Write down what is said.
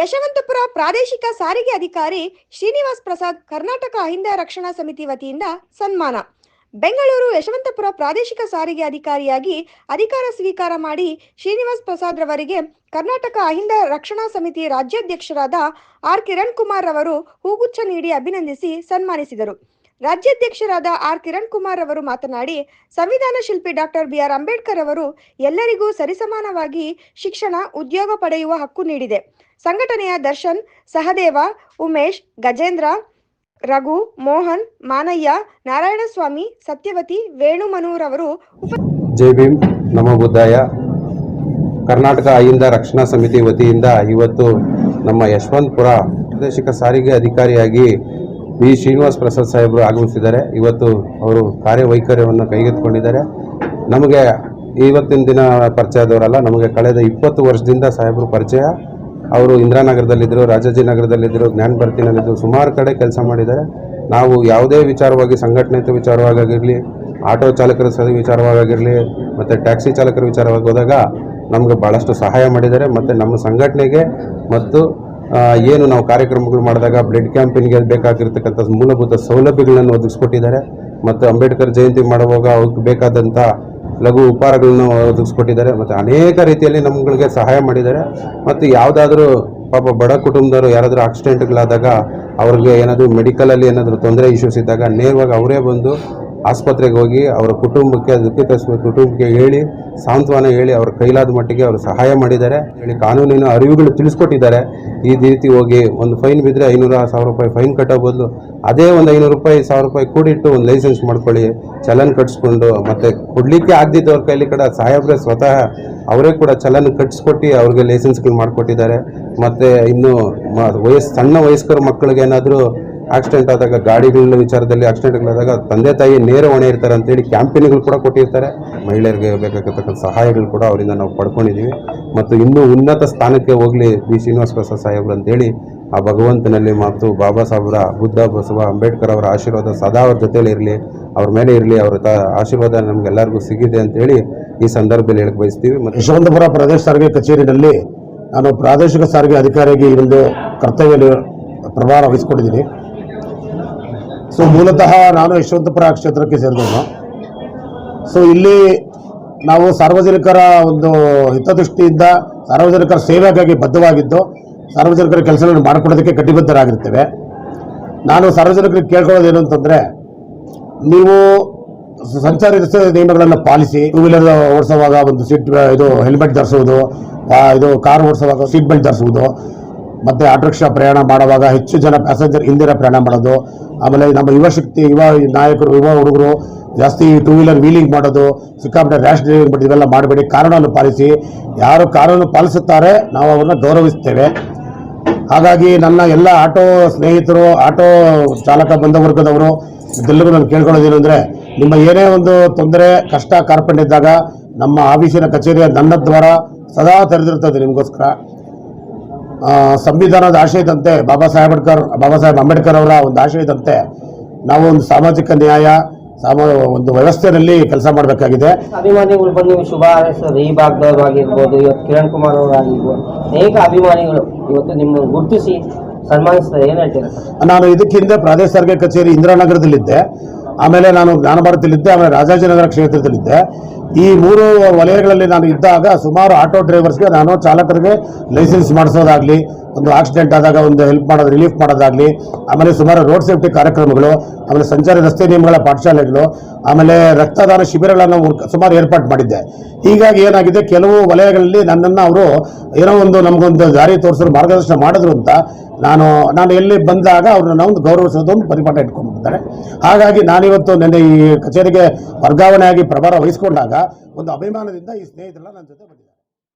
ಯಶವಂತಪುರ ಪ್ರಾದೇಶಿಕ ಸಾರಿಗೆ ಅಧಿಕಾರಿ ಶ್ರೀನಿವಾಸ್ ಪ್ರಸಾದ್ ಕರ್ನಾಟಕ ಅಹಿಂದ ರಕ್ಷಣಾ ಸಮಿತಿ ವತಿಯಿಂದ ಸನ್ಮಾನ. ಬೆಂಗಳೂರು ಯಶವಂತಪುರ ಪ್ರಾದೇಶಿಕ ಸಾರಿಗೆ ಅಧಿಕಾರಿಯಾಗಿ ಅಧಿಕಾರ ಸ್ವೀಕಾರ ಮಾಡಿ ಶ್ರೀನಿವಾಸ್ ಪ್ರಸಾದ್ ರವರಿಗೆ ಕರ್ನಾಟಕ ಅಹಿಂದ ರಕ್ಷಣಾ ಸಮಿತಿ ರಾಜ್ಯಾಧ್ಯಕ್ಷರಾದ ಆರ್ ಕಿರಣ್ ಕುಮಾರ್ ರವರು ಹೂಗುಚ್ಛ ನೀಡಿ ಅಭಿನಂದಿಸಿ ಸನ್ಮಾನಿಸಿದರು. ರಾಜ್ಯಾಧ್ಯಕ್ಷರಾದ ಆರ್ ಕಿರಣ್ ಕುಮಾರ್ ಅವರು ಮಾತನಾಡಿ, ಸಂವಿಧಾನ ಶಿಲ್ಪಿ ಡಾಕ್ಟರ್ ಬಿ ಆರ್ ಅಂಬೇಡ್ಕರ್ ಅವರು ಎಲ್ಲರಿಗೂ ಸರಿಸಮಾನವಾಗಿ ಶಿಕ್ಷಣ, ಉದ್ಯೋಗ ಪಡೆಯುವ ಹಕ್ಕು ನೀಡಿದೆ. ಸಂಘಟನೆಯ ದರ್ಶನ್, ಸಹದೇವ, ಉಮೇಶ್, ಗಜೇಂದ್ರ, ರಘು, ಮೋಹನ್, ಮಾನಯ್ಯ, ನಾರಾಯಣಸ್ವಾಮಿ, ಸತ್ಯವತಿ ವೇಣುಮನೂರವರು ಉಪ ಜೈ ಭೀಮ್. ನಮೋ ಬುದ್ಧಾಯ. ಕರ್ನಾಟಕ ಅಹಿಂದ ರಕ್ಷಣಾ ಸಮಿತಿ ವತಿಯಿಂದ ಇವತ್ತು ನಮ್ಮ ಯಶವಂತಪುರ ಪ್ರಾದೇಶಿಕ ಸಾರಿಗೆ ಅಧಿಕಾರಿಯಾಗಿ ಬಿ ಶ್ರೀನಿವಾಸ್ ಪ್ರಸಾದ್ ಸಾಹೇಬರು ಆಗಮಿಸಿದ್ದಾರೆ. ಇವತ್ತು ಅವರು ಕಾರ್ಯವೈಖರ್ಯವನ್ನು ಕೈಗೆತ್ತಿಕೊಂಡಿದ್ದಾರೆ. ನಮಗೆ ಇವತ್ತಿನ ದಿನ ಪರಿಚಯದವರಲ್ಲ, ನಮಗೆ ಕಳೆದ ಇಪ್ಪತ್ತು ವರ್ಷದಿಂದ ಸಾಹೇಬರು ಪರಿಚಯ. ಅವರು ಇಂದಿರಾನಗರದಲ್ಲಿದ್ದರು ರಾಜಾಜಿನಗರದಲ್ಲಿದ್ದರು ಜ್ಞಾನ ಭರ್ತಿನಲ್ಲಿದ್ದರು ಸುಮಾರು ಕಡೆ ಕೆಲಸ ಮಾಡಿದ್ದಾರೆ. ನಾವು ಯಾವುದೇ ವಿಚಾರವಾಗಿ ಸಂಘಟನೆ ವಿಚಾರವಾಗಿರಲಿ ಆಟೋ ಚಾಲಕರ ಸಹ ವಿಚಾರವಾಗಿರಲಿ ಮತ್ತು ಟ್ಯಾಕ್ಸಿ ಚಾಲಕರ ವಿಚಾರವಾಗಿ ಹೋದಾಗ ನಮಗೆ ಭಾಳಷ್ಟು ಸಹಾಯ ಮಾಡಿದ್ದಾರೆ. ಮತ್ತು ನಮ್ಮ ಸಂಘಟನೆಗೆ ಮತ್ತು ಏನು ನಾವು ಕಾರ್ಯಕ್ರಮಗಳು ಮಾಡಿದಾಗ ಬ್ಲಡ್ ಕ್ಯಾಂಪಿನ್ಗೆ ಬೇಕಾಗಿರ್ತಕ್ಕಂಥ ಮೂಲಭೂತ ಸೌಲಭ್ಯಗಳನ್ನು ಒದಗಿಸ್ಕೊಟ್ಟಿದ್ದಾರೆ. ಮತ್ತು ಅಂಬೇಡ್ಕರ್ ಜಯಂತಿ ಮಾಡುವಾಗ ಅವ್ರಿಗೆ ಬೇಕಾದಂಥ ಲಘು ಉಪಹಾರಗಳನ್ನು ಒದಗಿಸ್ಕೊಟ್ಟಿದ್ದಾರೆ ಮತ್ತು ಅನೇಕ ರೀತಿಯಲ್ಲಿ ನಮ್ಗಳಿಗೆ ಸಹಾಯ ಮಾಡಿದ್ದಾರೆ. ಮತ್ತು ಯಾವುದಾದ್ರೂ ಪಾಪ ಬಡ ಕುಟುಂಬದವರು ಯಾರಾದರೂ ಆಕ್ಸಿಡೆಂಟ್ಗಳಾದಾಗ ಅವ್ರಿಗೆ ಏನಾದರೂ ಮೆಡಿಕಲಲ್ಲಿ ಏನಾದರೂ ತೊಂದರೆ ಇಶ್ಯೂಸ್ ಇದ್ದಾಗ ನೇರವಾಗಿ ಅವರೇ ಬಂದು ಆಸ್ಪತ್ರೆಗೆ ಹೋಗಿ ಅವರ ಕುಟುಂಬಕ್ಕೆ, ದುಃಖಿತ ಕುಟುಂಬಕ್ಕೆ ಹೇಳಿ, ಸಾಂತ್ವನ ಹೇಳಿ ಅವ್ರ ಕೈಲಾದ ಮಟ್ಟಿಗೆ ಅವರು ಸಹಾಯ ಮಾಡಿದ್ದಾರೆ. ಹೇಳಿ ಕಾನೂನಿನ ಅರಿವುಗಳು ತಿಳಿಸ್ಕೊಟ್ಟಿದ್ದಾರೆ. ಈ ರೀತಿ ಹೋಗಿ ಒಂದು ಫೈನ್ ಬಿದ್ದರೆ ಐನೂರು ಸಾವಿರ ರೂಪಾಯಿ ಫೈನ್ ಕಟ್ಟೋ ಬದಲು ಅದೇ ಒಂದು ಐನೂರು ರೂಪಾಯಿ, ಸಾವಿರ ರೂಪಾಯಿ ಕೂಡಿಟ್ಟು ಒಂದು ಲೈಸೆನ್ಸ್ ಮಾಡ್ಕೊಳ್ಳಿ. ಚಲನ್ ಕಟ್ಸ್ಕೊಂಡು ಮತ್ತು ಕೊಡಲಿಕ್ಕೆ ಆಗದಿದ್ದವ್ರ ಕೈಲಿ ಕಡೆ ಸಾಹೇಬ್ರೆ ಸ್ವತಃ ಅವರೇ ಕೂಡ ಚಲನ್ ಕಟ್ಟಿಸ್ಕೊಟ್ಟು ಅವ್ರಿಗೆ ಲೈಸೆನ್ಸ್ಗಳು ಮಾಡಿಕೊಟ್ಟಿದ್ದಾರೆ. ಮತ್ತು ಇನ್ನು ವಯಸ್ಸು, ಸಣ್ಣ ವಯಸ್ಕರ ಮಕ್ಕಳಿಗೆ ಏನಾದರೂ ಆಕ್ಸಿಡೆಂಟ್ ಆದಾಗ ಗಾಡಿಗಳ ವಿಚಾರದಲ್ಲಿ ಆಕ್ಸಿಡೆಂಟ್ಗಳಾದಾಗ ತಂದೆ ತಾಯಿ ನೇರ ಹೊಣೆ ಇರ್ತಾರೆ ಅಂತೇಳಿ ಕ್ಯಾಂಪೇನ್ಗಳು ಕೂಡ ಕೊಟ್ಟಿರ್ತಾರೆ. ಮಹಿಳೆಯರಿಗೆ ಬೇಕಾಗಿರ್ತಕ್ಕಂಥ ಸಹಾಯಗಳು ಕೂಡ ಅವರಿಂದ ನಾವು ಪಡ್ಕೊಂಡಿದ್ದೀವಿ. ಮತ್ತು ಇನ್ನೂ ಉನ್ನತ ಸ್ಥಾನಕ್ಕೆ ಹೋಗಲಿ ಬಿ. ಶ್ರೀನಿವಾಸ ಪ್ರಸಾದ್ ಸಾಹೇಬ್ರು ಅಂತೇಳಿ ಆ ಭಗವಂತನಲ್ಲಿ ಮತ್ತು ಬಾಬಾ ಸಾಹೇಬ್ರ, ಬುದ್ಧ ಬಸವ, ಅಂಬೇಡ್ಕರ್ ಅವರ ಆಶೀರ್ವಾದ ಸದಾ ಅವ್ರ ಜೊತೆಲಿ ಇರಲಿ, ಅವ್ರ ಮೇಲೆ ಇರಲಿ, ಅವ್ರ ತ ಆಶೀರ್ವಾದ ನಮಗೆಲ್ಲರಿಗೂ ಸಿಗಿದೆ ಅಂತೇಳಿ ಈ ಸಂದರ್ಭದಲ್ಲಿ ಹೇಳಕ್ಕೆ ಬಯಸ್ತೀವಿ. ಮತ್ತು ಯಶವಂತಪುರ ಪ್ರದೇಶ ಸಾರಿಗೆ ಕಚೇರಿನಲ್ಲಿ ನಾನು ಪ್ರಾದೇಶಿಕ ಸಾರಿಗೆ ಅಧಿಕಾರಿಗೆ ಈ ಒಂದು ಕರ್ತವ್ಯ ಪ್ರಭಾರ ವಹಿಸ್ಕೊಂಡಿದ್ದೀನಿ. ಸೊ ಮೂಲತಃ ನಾನು ಯಶವಂತಪುರ ಕ್ಷೇತ್ರಕ್ಕೆ ಸೇರಿದವನು. ಸೊ ಇಲ್ಲಿ ನಾವು ಸಾರ್ವಜನಿಕರ ಒಂದು ಹಿತದೃಷ್ಟಿಯಿಂದ ಸಾರ್ವಜನಿಕರ ಸೇವೆಗಾಗಿ ಬದ್ಧವಾಗಿದ್ದು, ಸಾರ್ವಜನಿಕರ ಕೆಲಸಗಳನ್ನು ಮಾಡಿಕೊಡೋದಕ್ಕೆ ಕಟಿಬದ್ಧರಾಗಿರ್ತೇವೆ. ನಾನು ಸಾರ್ವಜನಿಕರಿಗೆ ಕೇಳ್ಕೊಳ್ಳೋದೇನು ಅಂತಂದರೆ, ನೀವು ಸಂಚಾರಿ ರಸ್ತೆ ನಿಯಮಗಳನ್ನು ಪಾಲಿಸಿ ಟೂ ವೀಲರ್ ಓಡಿಸುವಾಗ ಒಂದು ಸೀಟ್ ಇದು ಹೆಲ್ಮೆಟ್ ಧರಿಸುವುದು ಇದು ಕಾರ್ ಓಡಿಸುವಾಗ ಸೀಟ್ ಬೆಲ್ಟ್ ಧರಿಸುವುದು, ಮತ್ತು ಆಟೋ ರಿಕ್ಷಾ ಪ್ರಯಾಣ ಮಾಡುವಾಗ ಹೆಚ್ಚು ಜನ ಪ್ಯಾಸೆಂಜರ್ ಇಲ್ದಿರ ಪ್ರಯಾಣ ಮಾಡೋದು ಆಮೇಲೆ ನಮ್ಮ ಯುವ ಶಕ್ತಿ, ಯುವ ನಾಯಕರು, ಯುವ ಹುಡುಗರು ಜಾಸ್ತಿ ಟೂ ವೀಲರ್ ವೀಲಿಂಗ್ ಮಾಡೋದು, ಸಿಕ್ಕಾಪಟ್ಟೆ ರ್ಯಾಶ್ ಡ್ರೈವಿಂಗ್ ಮಾಡಿ ಇವೆಲ್ಲ ಮಾಡಬೇಡಿ, ಕಾನೂನನ್ನು ಪಾಲಿಸಿ. ಯಾರು ಕಾನೂನು ಪಾಲಿಸುತ್ತಾರೆ, ನಾವು ಅವ್ರನ್ನ ಗೌರವಿಸ್ತೇವೆ ಹಾಗಾಗಿ ನನ್ನ ಎಲ್ಲ ಆಟೋ ಸ್ನೇಹಿತರು, ಆಟೋ ಚಾಲಕ ಬಂಧ ವರ್ಗದವರು ಇದೆಲ್ಲರೂ ನಾನು ಕೇಳ್ಕೊಳ್ಳೋದೇನು ಅಂದರೆ, ನಿಮ್ಮ ಏನೇ ಒಂದು ತೊಂದರೆ, ಕಷ್ಟ ಕಾರ್ಪಣ್ಯ ಇದ್ದಾಗ ನಮ್ಮ ಆಫೀಸಿನ ಕಚೇರಿಯ ನನ್ನ ದ್ವಾರ ಸದಾ ತೆರೆದಿರ್ತದೆ ನಿಮಗೋಸ್ಕರ. ಸಂವಿಧಾನದ ಆಶಯದಂತೆ ಬಾಬಾ ಸಾಹೇಬ್ ಅಂಬೇಡ್ಕರ್ ಬಾಬಾ ಸಾಹೇಬ್ ಅಂಬೇಡ್ಕರ್ ಅವರ ಒಂದು ಆಶಯದಂತೆ ನಾವು ಒಂದು ಸಾಮಾಜಿಕ ನ್ಯಾಯ ಸಾಮ ಒಂದು ವ್ಯವಸ್ಥೆಯಲ್ಲಿ ಕೆಲಸ ಮಾಡಬೇಕಾಗಿದೆ. ಅಭಿಮಾನಿಗಳು ಬಂದು ಶುಭ ಹಾರೈಸಿದ್ರು ಈ ಭಾಗದವರು ಆಗಿರ್ಬೋದು ಇವತ್ತು ಕಿರಣ್ ಕುಮಾರ್ ಅವರು ಆಗಿರ್ಬೋದು ಅನೇಕ ಅಭಿಮಾನಿಗಳು ಇವತ್ತು ನಿಮ್ಮನ್ನು ಗುರುತಿಸಿ ಸನ್ಮಾನಿಸ್ತಾರೆ. ಏನು ಹೇಳ್ತೀರಾ ನಾನು ಇದಕ್ಕೆ ಹಿಂದೆ ಪ್ರಾದೇಶಿಕ ಸಾರಿಗೆ ಕಚೇರಿ ಇಂದಿರಾನಗರದಲ್ಲಿದ್ದೆ. ಆಮೇಲೆ ನಾನು ಜ್ಞಾನ ಭಾರತದಲ್ಲಿದ್ದೆ ಆಮೇಲೆ ರಾಜಾಜಿನಗರ ಕ್ಷೇತ್ರದಲ್ಲಿದ್ದೆ. ಈ ಮೂರು ವಲಯಗಳಲ್ಲಿ ನಾನು ಇದ್ದಾಗ ಸುಮಾರು ಆಟೋ ಡ್ರೈವರ್ಸ್ಗೆ ನಾನು ಚಾಲಕರಿಗೆ ಲೈಸೆನ್ಸ್ ಮಾಡಿಸೋದಾಗ್ಲಿ, ಒಂದು ಆಕ್ಸಿಡೆಂಟ್ ಆದಾಗ ಒಂದು ಹೆಲ್ಪ್ ಮಾಡೋದು ರಿಲೀಫ್ ಮಾಡೋದಾಗ್ಲಿ, ಆಮೇಲೆ ಸುಮಾರು ರೋಡ್ ಸೇಫ್ಟಿ ಕಾರ್ಯಕ್ರಮಗಳು, ಆಮೇಲೆ ಸಂಚಾರಿ ರಸ್ತೆ ನಿಯಮಗಳ ಪಾಠಶಾಲೆಗಳು, ಆಮೇಲೆ ರಕ್ತದಾನ ಶಿಬಿರಗಳನ್ನು ಸುಮಾರು ಏರ್ಪಾಟ್ ಮಾಡಿದ್ದೆ. ಹೀಗಾಗಿ ಏನಾಗಿದೆ, ಕೆಲವು ವಲಯಗಳಲ್ಲಿ ನನ್ನನ್ನು ಅವರು ಏನೋ ಒಂದು ನಮಗೊಂದು ದಾರಿ ತೋರಿಸಲು ಮಾರ್ಗದರ್ಶನ ಮಾಡಿದ್ರು ಅಂತ ನಾನು ನಾನು ಎಲ್ಲಿ ಬಂದಾಗ ಅವ್ರನ್ನ ಒಂದು ಗೌರವಿಸೋದು ಒಂದು ಪರಿಪಾಠ ಇಟ್ಕೊಂಡ್ಬಿಡ್ತಾರೆ ಹಾಗಾಗಿ ನಾನಿವತ್ತು ನೆನ್ನೆ ಈ ಕಚೇರಿಗೆ ವರ್ಗಾವಣೆಯಾಗಿ ಪ್ರಭಾರ ವಹಿಸ್ಕೊಂಡಾಗ ಒಂದು ಅಭಿಮಾನದಿಂದ ಈ ಸ್ನೇಹಿತರೆಲ್ಲ ನನ್ನ ಜೊತೆ ಬಂದಿದ್ದಾರೆ.